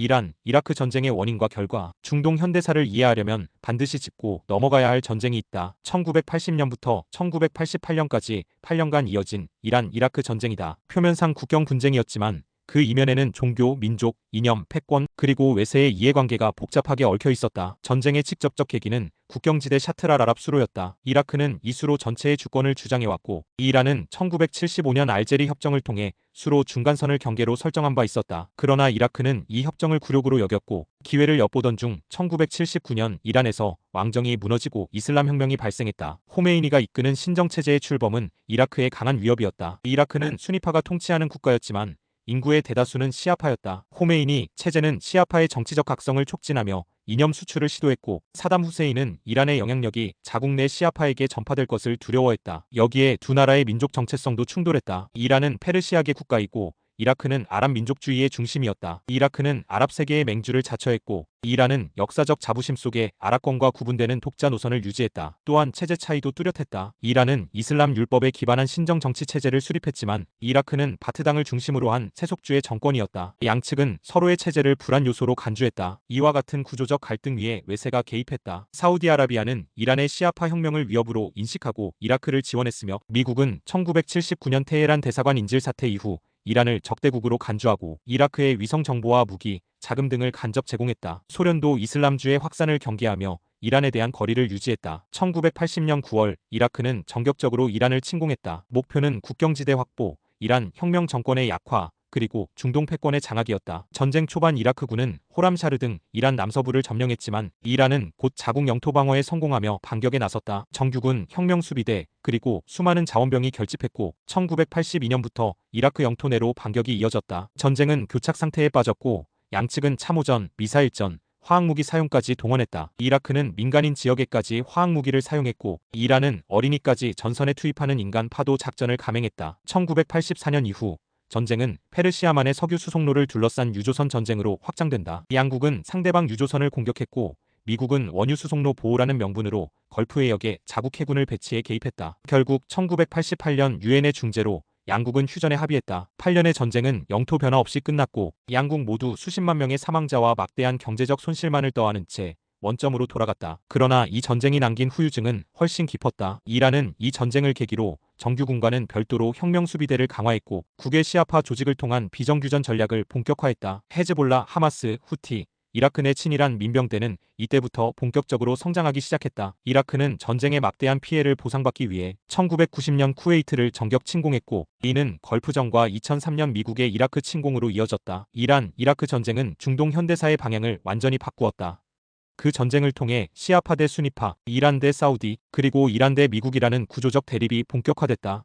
이란, 이라크 전쟁의 원인과 결과, 중동 현대사를 이해하려면 반드시 짚고 넘어가야 할 전쟁이 있다. 1980년부터 1988년까지 8년간 이어진 이란, 이라크 전쟁이다. 표면상 국경 분쟁이었지만 그 이면에는 종교, 민족, 이념, 패권, 그리고 외세의 이해관계가 복잡하게 얽혀 있었다. 전쟁의 직접적 계기는 국경지대 샤트랄 아랍 수로였다. 이라크는 이 수로 전체의 주권을 주장해왔고 이란은 1975년 알제리 협정을 통해 수로 중간선을 경계로 설정한 바 있었다. 그러나 이라크는 이 협정을 굴욕으로 여겼고 기회를 엿보던 중 1979년 이란에서 왕정이 무너지고 이슬람 혁명이 발생했다. 호메이니가 이끄는 신정체제의 출범은 이라크의 강한 위협이었다. 이라크는 순위파가 통치하는 국가였지만 인구의 대다수는 시아파였다. 호메인이 체제는 시아파의 정치적 각성을 촉진하며 이념 수출을 시도했고 사담 후세인은 이란의 영향력이 자국 내 시아파에게 전파될 것을 두려워했다. 여기에 두 나라의 민족 정체성도 충돌했다. 이란은 페르시아계 국가이고 이라크는 아랍 민족주의의 중심이었다. 이라크는 아랍 세계의 맹주를 자처했고 이란은 역사적 자부심 속에 아랍권과 구분되는 독자 노선을 유지했다. 또한 체제 차이도 뚜렷했다. 이란은 이슬람 율법에 기반한 신정 정치 체제를 수립했지만 이라크는 바트당을 중심으로 한 세속주의 정권이었다. 양측은 서로의 체제를 불안 요소로 간주했다. 이와 같은 구조적 갈등 위에 외세가 개입했다. 사우디아라비아는 이란의 시아파 혁명을 위협으로 인식하고 이라크를 지원했으며 미국은 1979년 테헤란 대사관 인질 사태 이후 이란을 적대국으로 간주하고 이라크의 위성 정보와 무기, 자금 등을 간접 제공했다. 소련도 이슬람주의 확산을 경계하며 이란에 대한 거리를 유지했다. 1980년 9월 이라크는 전격적으로 이란을 침공했다. 목표는 국경지대 확보, 이란 혁명 정권의 약화, 그리고 중동 패권의 장악이었다. 전쟁 초반 이라크군은 호람샤르 등 이란 남서부를 점령했지만 이란은 곧 자국 영토 방어에 성공하며 반격에 나섰다. 정규군 혁명수비대 그리고 수많은 자원병이 결집했고 1982년부터 이라크 영토 내로 반격이 이어졌다. 전쟁은 교착 상태에 빠졌고 양측은 참호전, 미사일전, 화학무기 사용까지 동원했다. 이라크는 민간인 지역에까지 화학무기를 사용했고 이란은 어린이까지 전선에 투입하는 인간 파도 작전을 감행했다. 1984년 이후 전쟁은 페르시아만의 석유 수송로를 둘러싼 유조선 전쟁으로 확장된다. 양국은 상대방 유조선을 공격했고 미국은 원유 수송로 보호라는 명분으로 걸프 해역에 자국 해군을 배치해 개입했다. 결국 1988년 유엔의 중재로 양국은 휴전에 합의했다. 8년의 전쟁은 영토 변화 없이 끝났고 양국 모두 수십만 명의 사망자와 막대한 경제적 손실만을 떠안은 채 원점으로 돌아갔다. 그러나 이 전쟁이 남긴 후유증은 훨씬 깊었다. 이란은 이 전쟁을 계기로 정규군과는 별도로 혁명수비대를 강화했고 국외 시아파 조직을 통한 비정규전 전략을 본격화했다. 헤즈볼라, 하마스, 후티, 이라크 내 친일한 민병대는 이때부터 본격적으로 성장하기 시작했다. 이라크는 전쟁의 막대한 피해를 보상받기 위해 1990년 쿠웨이트를 정격 침공했고 이는 걸프전과 2003년 미국의 이라크 침공으로 이어졌다. 이란, 이라크 전쟁은 중동 현대사의 방향을 완전히 바꾸었다. 그 전쟁을 통해 시아파 대 수니파, 이란 대 사우디, 그리고 이란 대 미국이라는 구조적 대립이 본격화됐다.